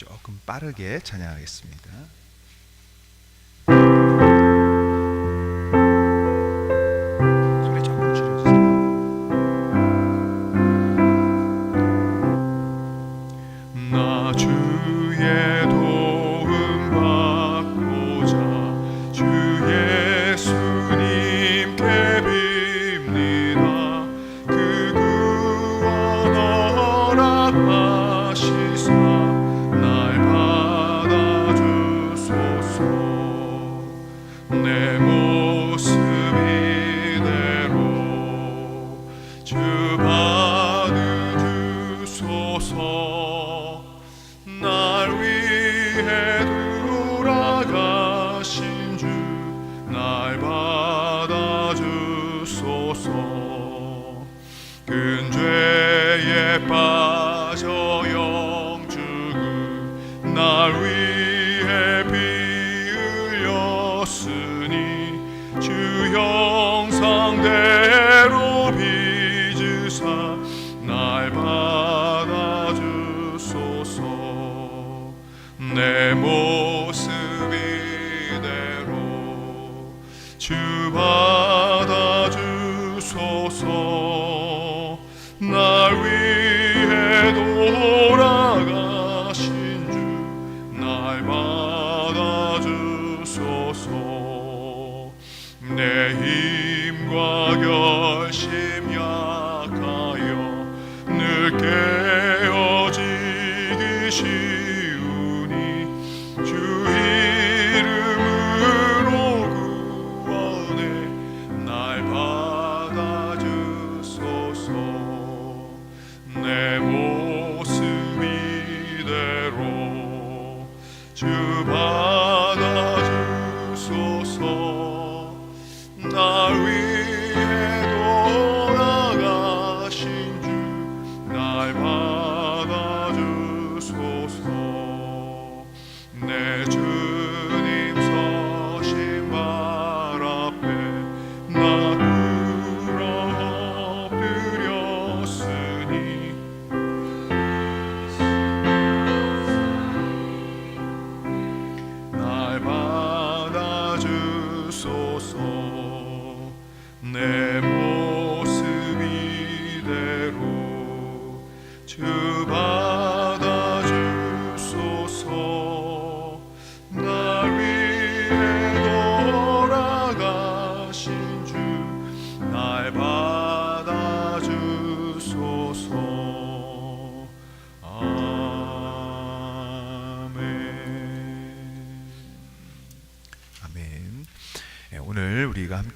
조금 빠르게 찬양하겠습니다.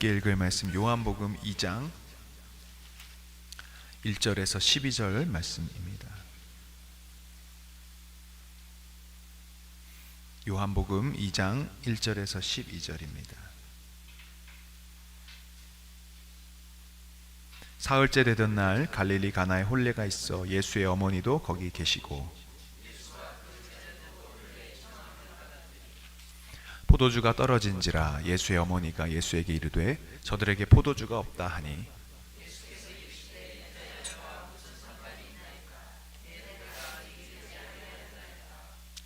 함께 읽을 말씀 요한복음 2장 1절에서 12절 말씀입니다. 요한복음 2장 1절에서 12절입니다. 사흘째 되던 날 갈릴리 가나에 혼례가 있어 예수의 어머니도 거기 계시고 포도주가 떨어진지라 예수의 어머니가 예수에게 이르되 저들에게 포도주가 없다 하니.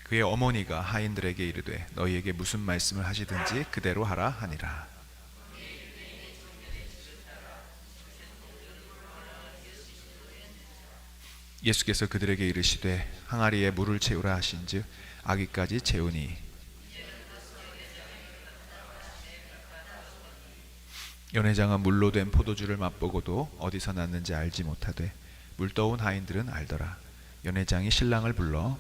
그의 어머니가 하인들에게 이르되 너희에게 무슨 말씀을 하시든지 그대로 하라 하니라. 예수께서 그들에게 이르시되 항아리에 물을 채우라 하신즉 아기까지 채우니 연회장은 물로 된 포도주를 맛보고도 어디서 났는지 알지 못하되 물떠온 하인들은 알더라. 연회장이 신랑을 불러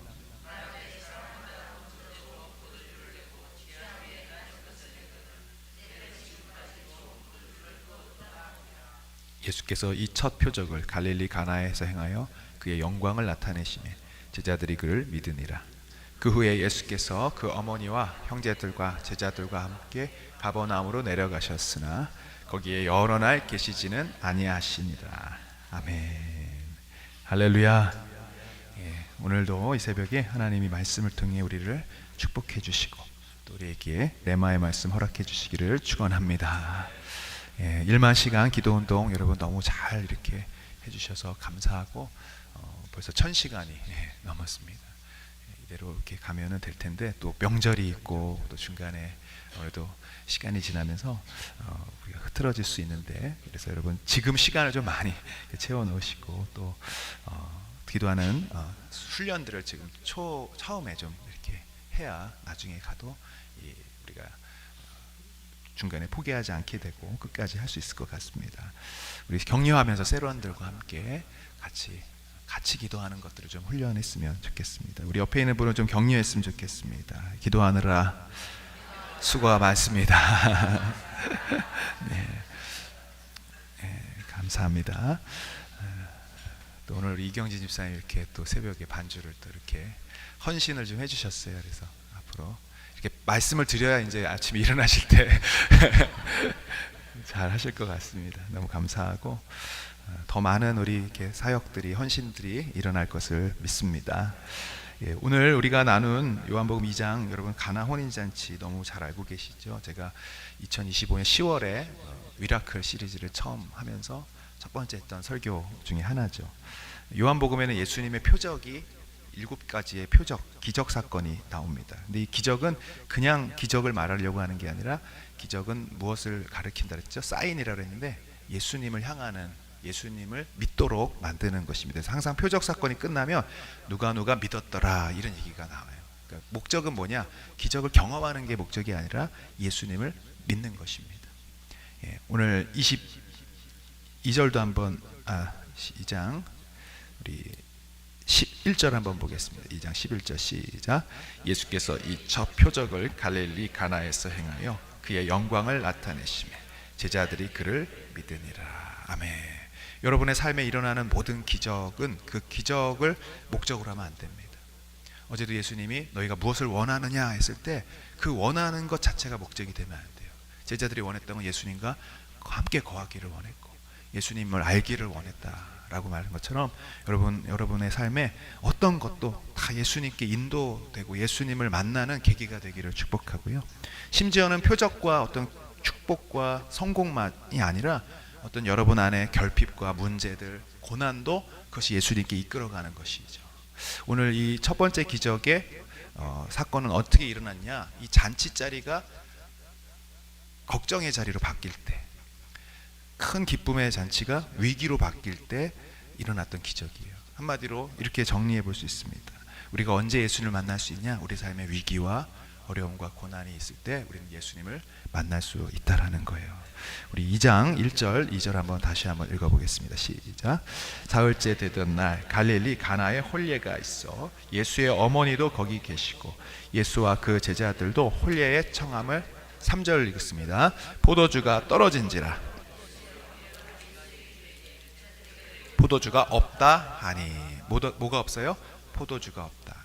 예수께서 이 첫 표적을 갈릴리 가나에서 행하여 그의 영광을 나타내심에 제자들이 그를 믿으니라. 그 후에 예수께서 그 어머니와 형제들과 제자들과 함께 가버나움으로 내려가셨으나 거기에 여러 날 계시지는 아니하시니라. 아멘. 할렐루야. 예, 오늘도 이 새벽에 하나님이 말씀을 통해 우리를 축복해 주시고 또 우리에게 레마의 말씀 허락해 주시기를 축원합니다. 예, 1만 시간 기도 운동 여러분 너무 잘 이렇게 해 주셔서 감사하고 어, 벌써 천 시간이 예, 넘었습니다. 예, 이대로 이렇게 가면은 될 텐데 또 명절이 있고 또 중간에 또 시간이 지나면서 어, 우리가 흐트러질 수 있는데 그래서 여러분 지금 시간을 좀 많이 채워 넣으시고 또 어, 기도하는 어, 훈련들을 지금 초 처음에 좀 이렇게 해야 나중에 가도 이 우리가 중간에 포기하지 않게 되고 끝까지 할 수 있을 것 같습니다. 우리 격려하면서 세런들과 함께 같이 같이 기도하는 것들을 좀 훈련했으면 좋겠습니다. 우리 옆에 있는 분을 좀 격려했으면 좋겠습니다. 기도하느라 수고가 많습니다. 네. 네, 감사합니다. 또 오늘 이경진 집사님 이렇게 또 새벽에 반주를 또 이렇게 헌신을 좀 해주셨어요. 그래서 앞으로 이렇게 말씀을 드려야 이제 아침에 일어나실 때 잘 하실 것 같습니다. 너무 감사하고 어, 더 많은 우리 사역들이 헌신들이 일어날 것을 믿습니다. 예, 오늘 우리가 나눈 요한복음 2장 여러분 가나 혼인 잔치 너무 잘 알고 계시죠? 제가 2025년 10월에 어, 위라클 시리즈를 처음 하면서 첫 번째 했던 설교 중에 하나죠. 요한복음에는 예수님의 표적이 일곱 가지의 표적, 기적 사건이 나옵니다. 근데 이 기적은 그냥 기적을 말하려고 하는 게 아니라 기적은 무엇을 가리킨다 그랬죠? 사인이라고 했는데 예수님을 향하는 예수님을 믿도록 만드는 것입니다. 항상 표적 사건이 끝나면 누가 누가 믿었더라 이런 얘기가 나와요. 그러니까 목적은 뭐냐? 기적을 경험하는 게 목적이 아니라 예수님을 믿는 것입니다. 예, 오늘 22절도 한번 아 2장 우리 11절 한번 보겠습니다. 2장 11절 시작. 예수께서 이 첫 표적을 갈릴리 가나에서 행하여 그의 영광을 나타내시매 제자들이 그를 믿으니라. 아멘. 여러분의 삶에 일어나는 모든 기적은 그 기적을 목적으로 하면 안 됩니다. 어제도 예수님이 너희가 무엇을 원하느냐 했을 때 그 원하는 것 자체가 목적이 되면 안 돼요. 제자들이 원했던 건 예수님과 함께 거하기를 원했고 예수님을 알기를 원했다라고 말한 것처럼 여러분 여러분의 삶에 어떤 것도 다 예수님께 인도되고 예수님을 만나는 계기가 되기를 축복하고요. 심지어는 표적과 어떤 축복과 성공만이 아니라 어떤 여러분 안에 결핍과 문제들, 고난도 그것이 예수님께 이끌어가는 것이죠. 오늘 이 첫 번째 기적의 어, 사건은 어떻게 일어났냐? 이 잔치 자리가 걱정의 자리로 바뀔 때, 큰 기쁨의 잔치가 위기로 바뀔 때 일어났던 기적이에요. 한마디로 이렇게 정리해 볼 수 있습니다. 우리가 언제 예수님을 만날 수 있냐? 우리 삶의 위기와 어려움과 고난이 있을 때 우리는 예수님을 만날 수 있다라는 거예요. 우리 2장 1절 2절 한번 다시 한번 읽어보겠습니다. 시작. 사흘째 되던 날 갈릴리 가나에 홀례가 있어 예수의 어머니도 거기 계시고 예수와 그 제자들도 홀례의 청함을 3절 읽습니다. 포도주가 떨어진지라 포도주가 없다 하니 뭐가 없어요? 포도주가 없다.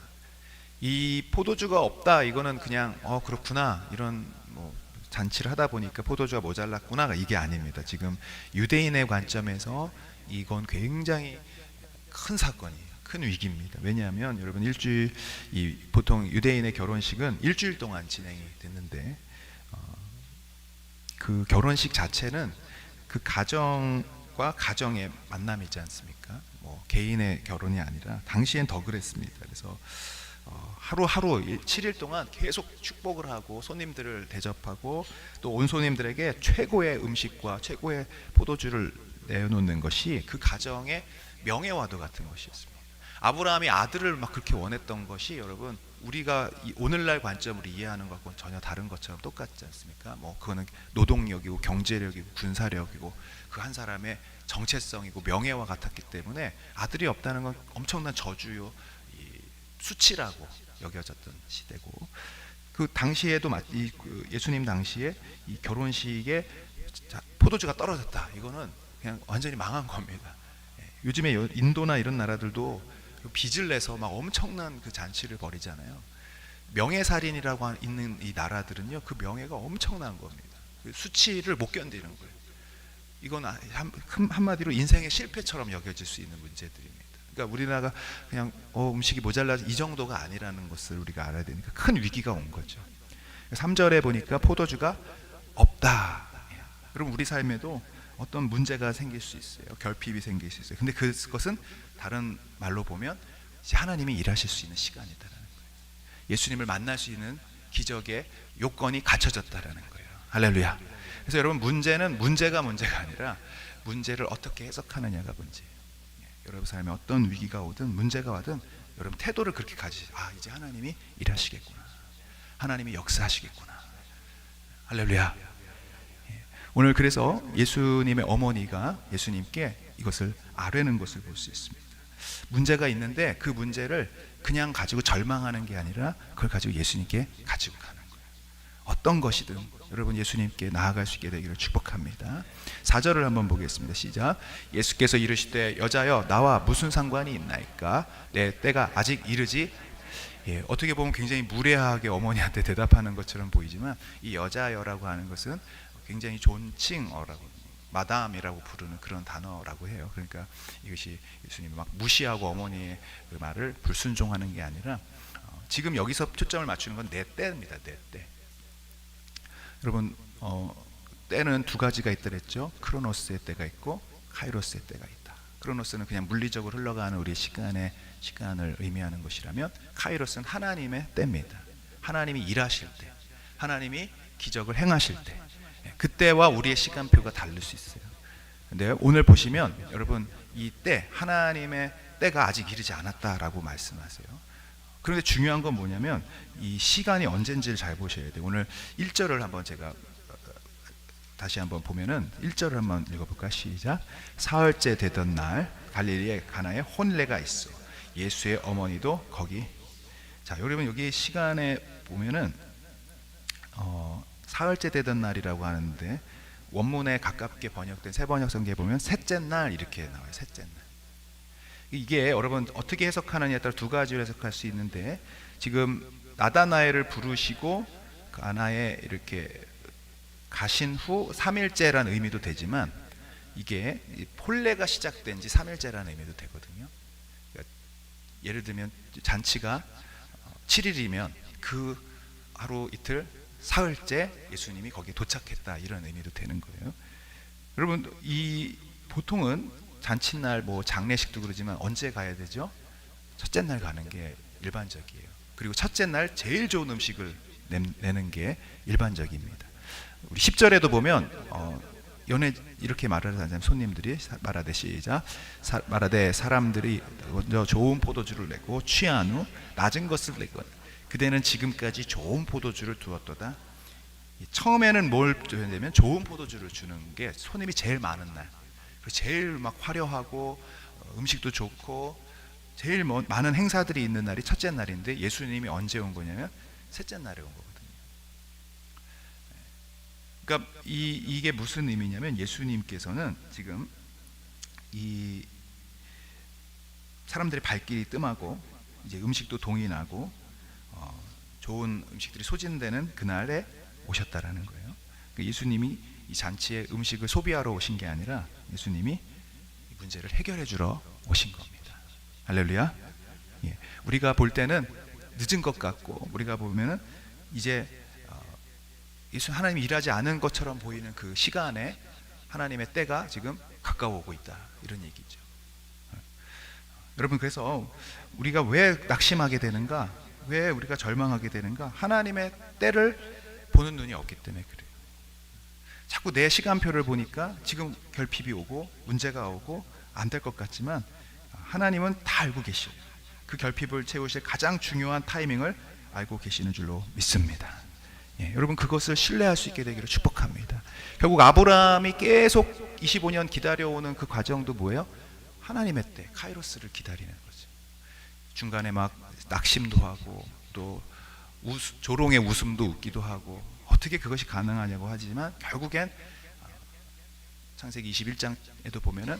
이 포도주가 없다 이거는 그냥 어 그렇구나 이런 뭐 잔치를 하다 보니까 포도주가 모자랐구나 이게 아닙니다. 지금 유대인의 관점에서 이건 굉장히 큰 사건이에요. 큰 위기입니다. 왜냐하면 여러분 일주일 이 보통 유대인의 결혼식은 일주일 동안 진행이 됐는데 어, 그 결혼식 자체는 그 가정과 가정의 만남이지 않습니까? 뭐 개인의 결혼이 아니라 당시엔 더 그랬습니다. 그래서 어, 하루하루 7일 동안 계속 축복을 하고 손님들을 대접하고 또 온 손님들에게 최고의 음식과 최고의 포도주를 내놓는 것이 그 가정의 명예와도 같은 것이었습니다. 아브라함이 아들을 막 그렇게 원했던 것이 여러분 우리가 이 오늘날 관점으로 이해하는 것과는 전혀 다른 것처럼 똑같지 않습니까? 뭐 그거는 노동력이고 경제력이고 군사력이고 그 한 사람의 정체성이고 명예와 같았기 때문에 아들이 없다는 건 엄청난 저주요 이 수치라고 여겨졌던 시대고 그 당시에도 마- 이, 그 예수님 당시에 이 결혼식에 자, 포도주가 떨어졌다. 이거는 그냥 완전히 망한 겁니다. 예, 요즘에 여- 인도나 이런 나라들도 그 빚을 내서 막 엄청난 그 잔치를 벌이잖아요. 명예살인이라고 하- 있는 이 나라들은요, 그 명예가 엄청난 겁니다. 그 수치를 못 견디는 거예요. 이건 아- 한마디로 인생의 실패처럼 여겨질 수 있는 문제들입니다. 그러니까 우리나라가 그냥 어, 음식이 모자라 이 정도가 아니라는 것을 우리가 알아야 되니까 큰 위기가 온 거죠. 3절에 보니까 포도주가 없다. 그럼 우리 삶에도 어떤 문제가 생길 수 있어요. 결핍이 생길 수 있어요. 근데 그것은 다른 말로 보면 하나님이 일하실 수 있는 시간이다라는 거예요. 예수님을 만날 수 있는 기적의 요건이 갖춰졌다라는 거예요. 할렐루야. 그래서 여러분 문제는 문제가 문제가 아니라 문제를 어떻게 해석하느냐가 문제예요. 예, 여러분 삶에 어떤 위기가 오든 문제가 와든 여러분 태도를 그렇게 가지. 아 이제 하나님이 일하시겠구나. 하나님이 역사하시겠구나. 할렐루야. 예, 오늘 그래서 예수님의 어머니가 예수님께 이것을 아뢰는 것을 볼 수 있습니다. 문제가 있는데 그 문제를 그냥 가지고 절망하는 게 아니라 그걸 가지고 예수님께 가지고 가는. 어떤 것이든 여러분 예수님께 나아갈 수 있게 되기를 축복합니다. 4절을 한번 보겠습니다. 시작. 예수께서 이르시되 여자여 나와 무슨 상관이 있나이까 내 때가 아직 이르지 예, 어떻게 보면 굉장히 무례하게 어머니한테 대답하는 것처럼 보이지만 이 여자여라고 하는 것은 굉장히 존칭어라고 마담이라고 부르는 그런 단어라고 해요. 그러니까 이것이 예수님이 막 무시하고 어머니의 그 말을 불순종하는 게 아니라 어, 지금 여기서 초점을 맞추는 건 내 때입니다. 내 때. 여러분 어, 때는 두 가지가 있더랬죠. 크로노스의 때가 있고 카이로스의 때가 있다. 크로노스는 그냥 물리적으로 흘러가는 우리 시간의 시간을 의미하는 것이라면 카이로스는 하나님의 때입니다. 하나님이 일하실 때, 하나님이 기적을 행하실 때, 예, 그때와 우리의 시간표가 다를 수 있어요. 근데 오늘 보시면 여러분 이 때 하나님의 때가 아직 이르지 않았다라고 말씀하세요. 그런데 중요한 건 뭐냐면 이 시간이 언젠지를 잘 보셔야 돼요. 오늘 1절을 한번 제가 어, 다시 한번 보면은 1절을 한번 읽어볼까 시작. 사흘째 되던 날 갈릴리에 가나에 혼례가 있어. 예수의 어머니도 거기. 자 여러분 여기 시간에 보면은 어, 사흘째 되던 날이라고 하는데 원문에 가깝게 번역된 새 번역 성경에 보면 셋째 날 이렇게 나와요. 셋째 날. 이게 여러분 어떻게 해석하느냐에 따라 두 가지로 해석할 수 있는데 지금 나다나엘을 부르시고 가나에 이렇게 가신 후 3일째라는 의미도 되지만 이게 이 폴레가 시작된 지 3일째라는 의미도 되거든요. 그러니까 예를 들면 잔치가 7일이면 그 하루 이틀 사흘째 예수님이 거기에 도착했다 이런 의미도 되는 거예요. 여러분 이 보통은 잔칫날 뭐 장례식도 그러지만 언제 가야 되죠? 첫째 날 가는 게 일반적이에요. 그리고 첫째 날 제일 좋은 음식을 내- 내는 게 일반적입니다. 우리 10절에도 보면 어, 연애 이렇게 말을 하잖아요. 손님들이 사- 말하되 시작 사- 말하되 사람들이 먼저 좋은 포도주를 내고 취한 후 낮은 것을 내건 그대는 지금까지 좋은 포도주를 두었도다. 이 처음에는 뭘 줘야 되면 좋은 포도주를 주는 게 손님이 제일 많은 날. 그리고 제일 막 화려하고 어, 음식도 좋고 제일 뭐 많은 행사들이 있는 날이 첫째 날인데 예수님이 언제 온 거냐면 셋째 날에 온 거거든요. 그러니까 이 이게 무슨 의미냐면 예수님께서는 지금 이 사람들의 발길이 뜸하고 이제 음식도 동이 나고 어, 좋은 음식들이 소진되는 그날에 오셨다라는 거예요. 그러니까 예수님이 이 잔치에 음식을 소비하러 오신 게 아니라 예수님이 이 문제를 해결해 주러 오신 겁니다. 할렐루야. 예. 우리가 볼 때는 늦은 것 같고 우리가 보면은 이제 어, 예수 하나님이 일하지 않은 것처럼 보이는 그 시간에 하나님의 때가 지금 가까워오고 있다 이런 얘기죠. 어. 여러분 그래서 우리가 왜 낙심하게 되는가? 왜 우리가 절망하게 되는가? 하나님의 때를 보는 눈이 없기 때문에 그래요. 자꾸 내 시간표를 보니까 지금 결핍이 오고 문제가 오고 안 될 것 같지만 하나님은 다 알고 계셔요. 그 결핍을 채우실 가장 중요한 타이밍을 알고 계시는 줄로 믿습니다. 예, 여러분 그것을 신뢰할 수 있게 되기를 축복합니다. 결국 아브라함이 계속 25년 기다려오는 그 과정도 뭐예요? 하나님의 때 카이로스를 기다리는 거죠. 중간에 막 낙심도 하고 또 웃- 조롱의 웃음도 웃기도 하고 어떻게 그것이 가능하냐고 하지만 결국엔 어, 창세기 21장에도 보면은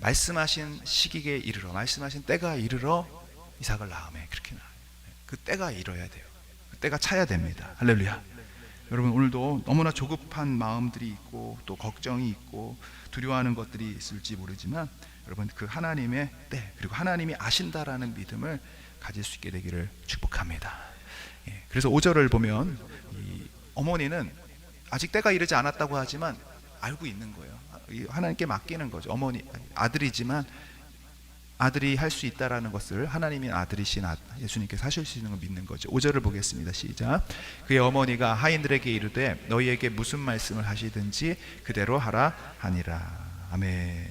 말씀하신 시기에 이르러 말씀하신 때가 이르러 이삭을 낳음에 그렇게 나와요. 그 때가 이뤄야 돼요. 그 때가 차야 됩니다. 할렐루야. 여러분 오늘도 너무나 조급한 마음들이 있고 또 걱정이 있고 두려워하는 것들이 있을지 모르지만 여러분 그 하나님의 때 그리고 하나님이 아신다라는 믿음을 가질 수 있게 되기를 축복합니다. 예, 그래서 5절을 보면 이 어머니는 아직 때가 이르지 않았다고 하지만 알고 있는 거예요. 이 하나님께 맡기는 거죠. 어머니 아들이지만 아들이 할 수 있다라는 것을 하나님이 아들이신 아- 예수님께서 하실 수 있는 걸 믿는 거죠. 5절을 보겠습니다. 시작. 그의 어머니가 하인들에게 이르되 너희에게 무슨 말씀을 하시든지 그대로 하라 하니라. 아멘.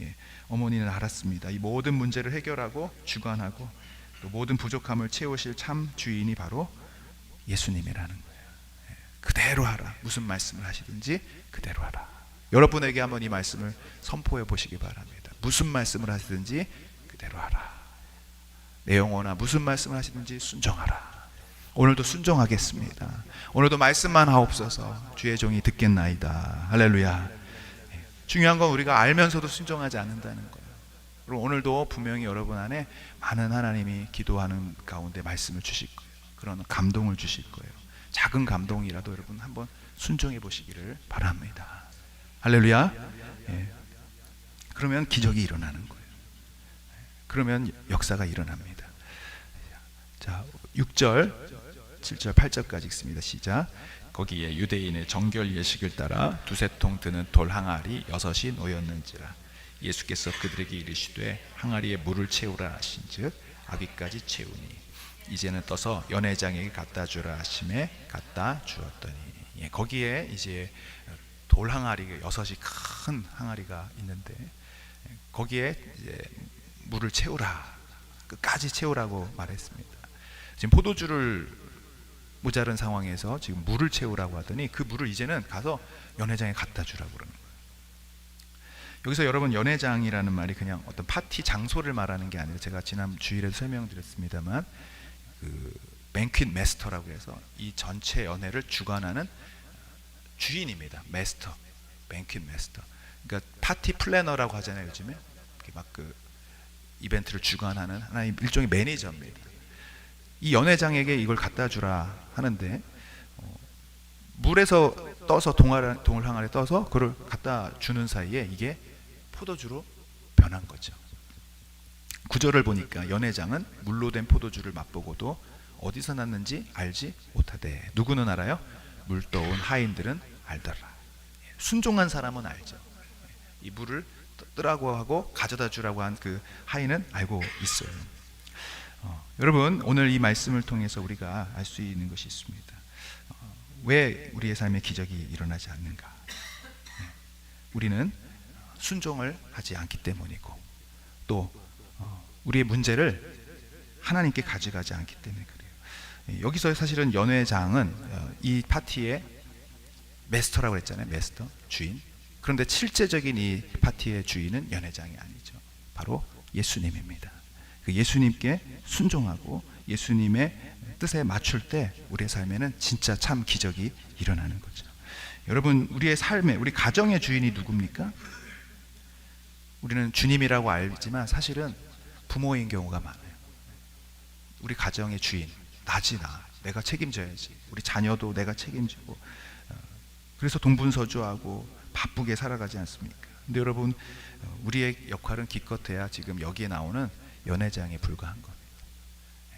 예, 어머니는 알았습니다. 이 모든 문제를 해결하고 주관하고 또 모든 부족함을 채우실 참 주인이 바로 예수님이라는 그대로 하라. 무슨 말씀을 하시든지 그대로 하라. 여러분에게 한번 이 말씀을 선포해 보시기 바랍니다. 무슨 말씀을 하시든지 그대로 하라. 내 영혼아 무슨 말씀을 하시든지 순종하라. 오늘도 순종하겠습니다. 오늘도 말씀만 하옵소서. 주의 종이 듣겠나이다. 할렐루야. 예, 중요한 건 우리가 알면서도 순종하지 않는다는 거예요. 그리고 오늘도 분명히 여러분 안에 많은 하나님이 기도하는 가운데 말씀을 주실 거예요. 그런 감동을 주실 거예요. 작은 감동이라도 여러분 한번 순종해 보시기를 바랍니다. 할렐루야. 예. 그러면 기적이 일어나는 거예요. 그러면 역사가 일어납니다. 자, 6절, 7절, 8절까지 읽습니다. 시작. 거기에 유대인의 정결 예식을 따라 두세 통 드는 돌 항아리 여섯이 놓였는지라 예수께서 그들에게 이르시되 항아리에 물을 채우라 하신즉 아비까지 채우니 이제는 떠서 연회장에게 갖다 주라 하심에 갖다 주었더니 예, 거기에 이제 돌 항아리 여섯이 큰 항아리가 있는데 예, 거기에 이제 물을 채우라 끝까지 채우라고 말했습니다. 지금 포도주를 모자른 상황에서 지금 물을 채우라고 하더니 그 물을 이제는 가서 연회장에 갖다 주라고 그러는 거예요. 여기서 여러분 연회장이라는 말이 그냥 어떤 파티 장소를 말하는 게 아니라 제가 지난 주일에 설명드렸습니다만 그 뱅퀴 메스터라고 해서 이 전체 연회를 주관하는 주인입니다. 메스터, 뱅퀴 메스터. 그러니까 파티 플래너라고 하잖아요 요즘에 막 그 이벤트를 주관하는 하나의 일종의 매니저입니다. 이 연회장에게 이걸 갖다 주라 하는데 어, 물에서 떠서 동알 동을 항아리에 떠서 그걸 갖다 주는 사이에 이게 포도주로 변한 거죠. 구절을 보니까 연회장은 물로 된 포도주를 맛보고도 어디서 났는지 알지 못하되 누구는 알아요? 물 떠온 하인들은 알더라. 순종한 사람은 알죠. 이 물을 뜨라고 하고 가져다 주라고 한 그 하인은 알고 있어요. 어, 여러분 오늘 이 말씀을 통해서 우리가 알 수 있는 것이 있습니다. 어, 왜 우리의 삶에 기적이 일어나지 않는가? 네. 우리는 순종을 하지 않기 때문이고 또 어, 우리의 문제를 하나님께 가져가지 않기 때문에 그래요. 예, 여기서 사실은 연회장은 어, 이 파티의 메스터라고 했잖아요. 메스터 주인. 그런데 실제적인 이 파티의 주인은 연회장이 아니죠. 바로 예수님입니다. 그 예수님께 순종하고 예수님의 뜻에 맞출 때 우리의 삶에는 진짜 참 기적이 일어나는 거죠. 여러분 우리의 삶에 우리 가정의 주인이 누굽니까? 우리는 주님이라고 알지만 사실은 부모인 경우가 많아요. 우리 가정의 주인 나지 나 내가 책임져야지 우리 자녀도 내가 책임지고 어, 그래서 동분서주하고 바쁘게 살아가지 않습니까? 근데 여러분 어, 우리의 역할은 기껏해야 지금 여기에 나오는 연회장에 불과한 겁니다. 예.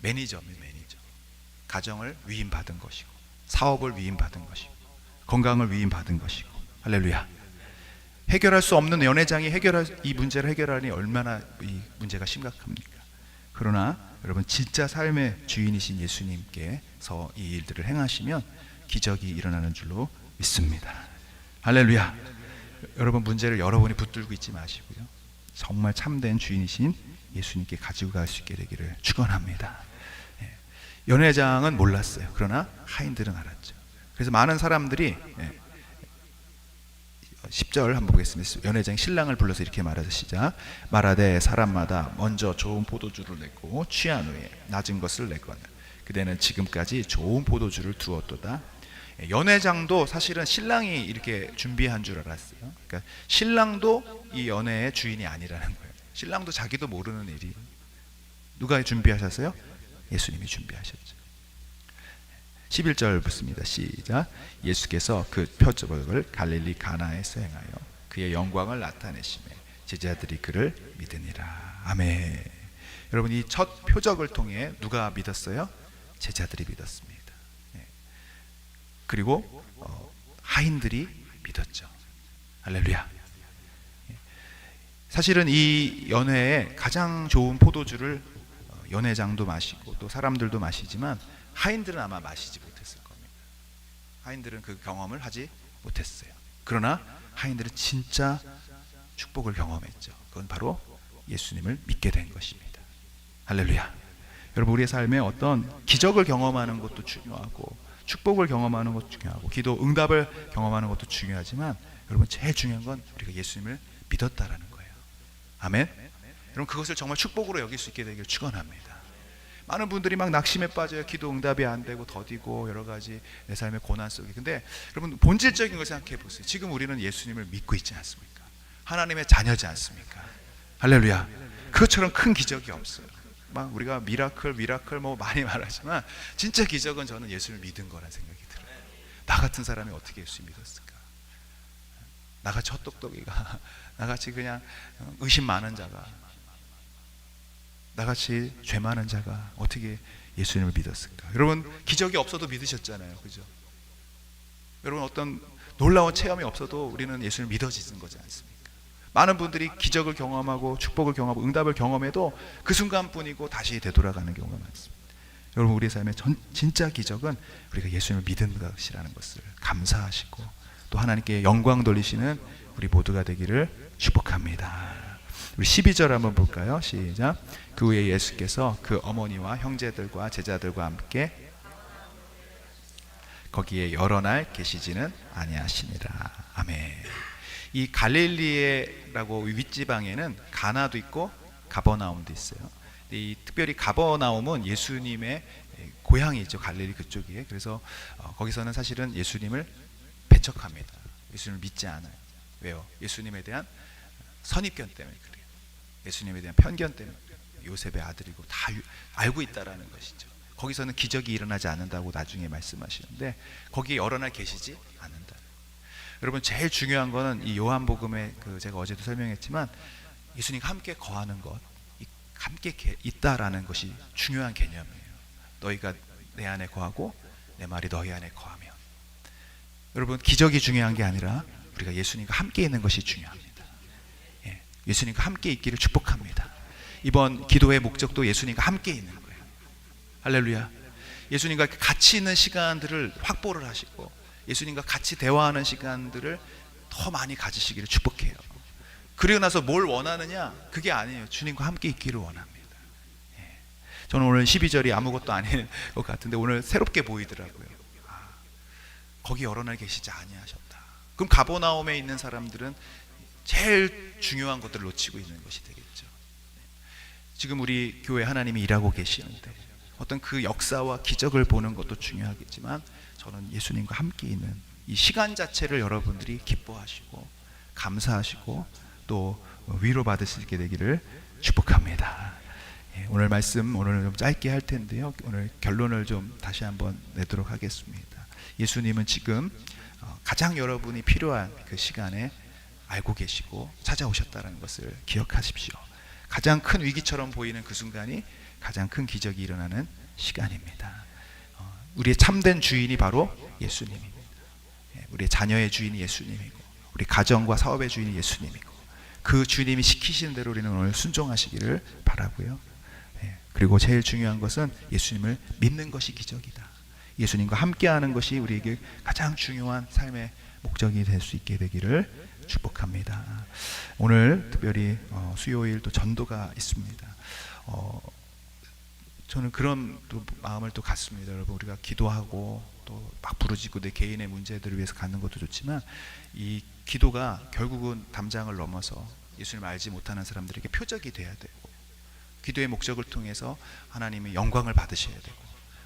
매니저입니다, 매니저. 가정을 위임받은 것이고 사업을 위임받은 것이고 건강을 위임받은 것이고 할렐루야. 해결할 수 없는 연회장이 해결할 이 문제를 해결하니 얼마나 이 문제가 심각합니까? 그러나 여러분 진짜 삶의 주인이신 예수님께서 이 일들을 행하시면 기적이 일어나는 줄로 믿습니다. 할렐루야. 여러분 문제를 여러분이 붙들고 있지 마시고요. 정말 참된 주인이신 예수님께 가지고 갈 수 있게 되기를 축원합니다. 예. 연회장은 몰랐어요. 그러나 하인들은 알았죠. 그래서 많은 사람들이 예, 10절 한번 보겠습니다. 연회장 신랑을 불러서 이렇게 말하자 시작. 말하되 사람마다 먼저 좋은 포도주를 냈고 취한 후에 낮은 것을 냈거늘 그대는 지금까지 좋은 포도주를 두었도다. 예, 연회장도 사실은 신랑이 이렇게 준비한 줄 알았어요. 그러니까 신랑도 이 연회의 주인이 아니라는 거예요. 신랑도 자기도 모르는 일이 누가 준비하셨어요? 예수님이 준비하셨죠. 11절 붙습니다. 시작. 예수께서 그 표적을 갈릴리 가나에서 행하여 그의 영광을 나타내심에 제자들이 그를 믿으니라. 아멘. 여러분 이 첫 표적을 통해 누가 믿었어요? 제자들이 믿었습니다. 네. 그리고 어, 하인들이 믿었죠. 할렐루야. 예. 사실은 이 연회에 가장 좋은 포도주를 어, 연회장도 마시고 또 사람들도 마시지만 하인들은 아마 마시지 못했을 겁니다. 하인들은 그 경험을 하지 못했어요. 그러나 하인들은 진짜 축복을 경험했죠. 그건 바로 예수님을 믿게 된 것입니다. 할렐루야. 여러분 우리의 삶에 어떤 기적을 경험하는 것도 중요하고 축복을 경험하는 것도 중요하고 기도 응답을 경험하는 것도 중요하지만 여러분 제일 중요한 건 우리가 예수님을 믿었다라는 거예요. 아멘. 여러분 그것을 정말 축복으로 여길 수 있게 되길 축원합니다. 많은 분들이 막 낙심에 빠져요. 기도 응답이 안 되고 더디고 여러 가지 내 삶의 고난 속에. 근데 여러분 본질적인 걸 생각해 보세요. 지금 우리는 예수님을 믿고 있지 않습니까? 하나님의 자녀지 않습니까? 할렐루야. 그것처럼 큰 기적이 없어요. 막 우리가 미라클 미라클 뭐 많이 말하지만 진짜 기적은 저는 예수를 믿은 거란 생각이 들어요. 나 같은 사람이 어떻게 예수 믿었을까? 나같이 헛똑똑이가 나같이 그냥 의심 많은 자가 나같이 죄 많은 자가 어떻게 예수님을 믿었을까? 여러분 기적이 없어도 믿으셨잖아요, 그죠? 여러분 어떤 놀라운 체험이 없어도 우리는 예수를 믿어지는 거지 않습니까? 많은 분들이 기적을 경험하고 축복을 경험하고 응답을 경험해도 그 순간뿐이고 다시 되돌아가는 경우가 많습니다. 여러분 우리의 삶의 전, 진짜 기적은 우리가 예수님을 믿은 것이라는 것을 감사하시고 또 하나님께 영광 돌리시는 우리 모두가 되기를 축복합니다. 우리 12절 한번 볼까요? 시작. 그 후에 예수께서 그 어머니와 형제들과 제자들과 함께 거기에 여러 날 계시지는 아니하시니라. 아멘. 이 갈릴리에라고 윗지방에는 가나도 있고 가버나움도 있어요. 이 특별히 가버나움은 예수님의 고향이죠. 갈릴리 그쪽에. 그래서 어, 거기서는 사실은 예수님을 배척합니다. 예수님을 믿지 않아요. 왜요? 예수님에 대한 선입견 때문에 그래요. 예수님에 대한 편견 때문에. 요셉의 아들이고 다 유- 알고 있다라는 것이죠. 거기서는 기적이 일어나지 않는다고 나중에 말씀하시는데 거기에 여러 날 계시지 않는다. 여러분 제일 중요한 거는 이 요한복음에 그 제가 어제도 설명했지만 예수님과 함께 거하는 것, 이 함께 게- 있다라는 것이 중요한 개념이에요. 너희가 내 안에 거하고 내 말이 너희 안에 거하면 여러분 기적이 중요한 게 아니라 우리가 예수님과 함께 있는 것이 중요합니다. 예, 예수님과 함께 있기를 축복합니다. 이번 기도의 목적도 예수님과 함께 있는 거예요. 할렐루야. 예수님과 같이 있는 시간들을 확보를 하시고 예수님과 같이 대화하는 시간들을 더 많이 가지시기를 축복해요. 그리고 나서 뭘 원하느냐? 그게 아니에요. 주님과 함께 있기를 원합니다. 예. 저는 오늘 12절이 아무것도 아닌 것 같은데 오늘 새롭게 보이더라고요. 아, 거기 여러 날 계시지 아니하셨다. 그럼 가버나움에 있는 사람들은 제일 중요한 것들을 놓치고 있는 것이 되겠죠. 지금 우리 교회 하나님이 일하고 계시는데 어떤 그 역사와 기적을 보는 것도 중요하겠지만 저는 예수님과 함께 있는 이 시간 자체를 여러분들이 기뻐하시고 감사하시고 또 위로 받으시게 되기를 축복합니다. 예, 오늘 말씀 오늘 좀 짧게 할 텐데요. 오늘 결론을 좀 다시 한번 내도록 하겠습니다. 예수님은 지금 어, 가장 여러분이 필요한 그 시간에 알고 계시고 찾아오셨다는 것을 기억하십시오. 가장 큰 위기처럼 보이는 그 순간이 가장 큰 기적이 일어나는 시간입니다. 어, 우리의 참된 주인이 바로 예수님입니다. 예, 우리의 자녀의 주인이 예수님이고 우리 가정과 사업의 주인이 예수님이고 그 주님이 시키시는 대로 우리는 오늘 순종하시기를 바라고요. 예, 그리고 제일 중요한 것은 예수님을 믿는 것이 기적이다. 예수님과 함께하는 것이 우리에게 가장 중요한 삶의 목적이 될 수 있게 되기를 축복합니다. 오늘 특별히 어, 수요일 또 전도가 있습니다. 어, 저는 그런 또 마음을 또 갖습니다. 여러분 우리가 기도하고 또 막 부르짖고 내 개인의 문제들을 위해서 갖는 것도 좋지만 이 기도가 결국은 담장을 넘어서 예수님을 알지 못하는 사람들에게 표적이 돼야 되고 기도의 목적을 통해서 하나님의 영광을 받으셔야 되고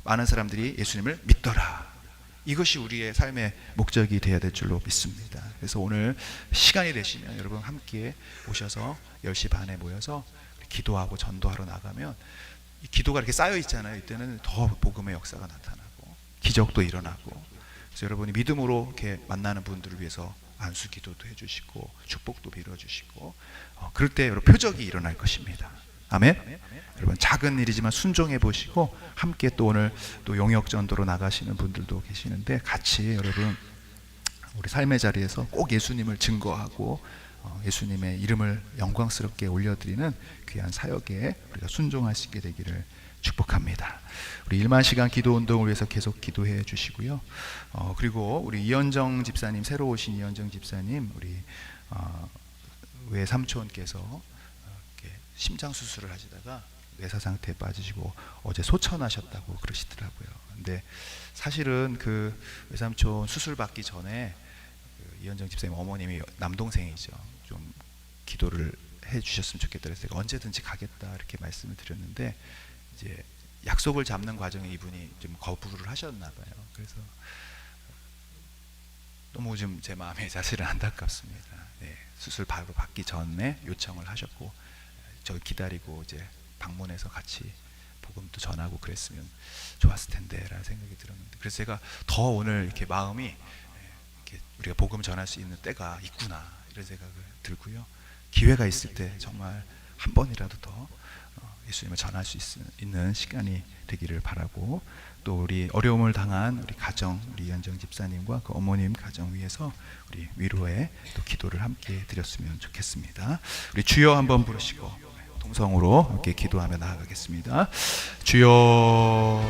많은 사람들이 예수님을 믿더라. 이것이 우리의 삶의 목적이 되어야 될 줄로 믿습니다. 그래서 오늘 시간이 되시면 여러분 함께 오셔서 10시 반에 모여서 기도하고 전도하러 나가면 이 기도가 이렇게 쌓여 있잖아요. 이때는 더 복음의 역사가 나타나고 기적도 일어나고 그래서 여러분이 믿음으로 이렇게 만나는 분들을 위해서 안수 기도도 해주시고 축복도 빌어주시고 어, 그럴 때 여러분 표적이 일어날 것입니다. 아멘. 여러분 작은 일이지만 순종해 보시고 함께 또 오늘 또 용역 전도로 나가시는 분들도 계시는데 같이 여러분 우리 삶의 자리에서 꼭 예수님을 증거하고 어, 예수님의 이름을 영광스럽게 올려드리는 귀한 사역에 우리가 있게 되기를 축복합니다. 우리 일만 시간 기도 운동을 위해서 계속 기도해 주시고요. 어, 그리고 우리 이현정 집사님 새로 오신 이현정 집사님 우리 어, 외 삼촌께서 심장 수술을 하시다가 뇌사 상태에 빠지시고 어제 소천하셨다고 그러시더라고요. 근데 사실은 그 외삼촌 수술 받기 전에 그 이현정 집사님 어머님이 남동생이죠. 좀 기도를 해 주셨으면 좋겠다 그래서 제가 언제든지 가겠다 이렇게 말씀을 드렸는데 이제 약속을 잡는 과정에 이분이 좀 거부를 하셨나 봐요. 그래서 너무 좀제 마음에 사실은 안타깝습니다. 네, 수술 바로 받기 전에 요청을 하셨고 저 기다리고 이제 방문해서 같이 복음도 전하고 그랬으면 좋았을 텐데라는 생각이 들었는데 그래서 제가 더 오늘 이렇게 마음이 예, 이렇게 우리가 복음 전할 수 있는 때가 있구나 이런 생각을 들고요 기회가 있을 때 정말 한 번이라도 더 어, 예수님을 전할 수 있- 있는 시간이 되기를 바라고 또 우리 어려움을 당한 우리 가정 우리 연정 집사님과 그 어머님 가정 위해서 우리 위로의 또 기도를 함께 드렸으면 좋겠습니다. 우리 주여 한번 부르시고 동성으로 함께 기도하며 나아가겠습니다. 주여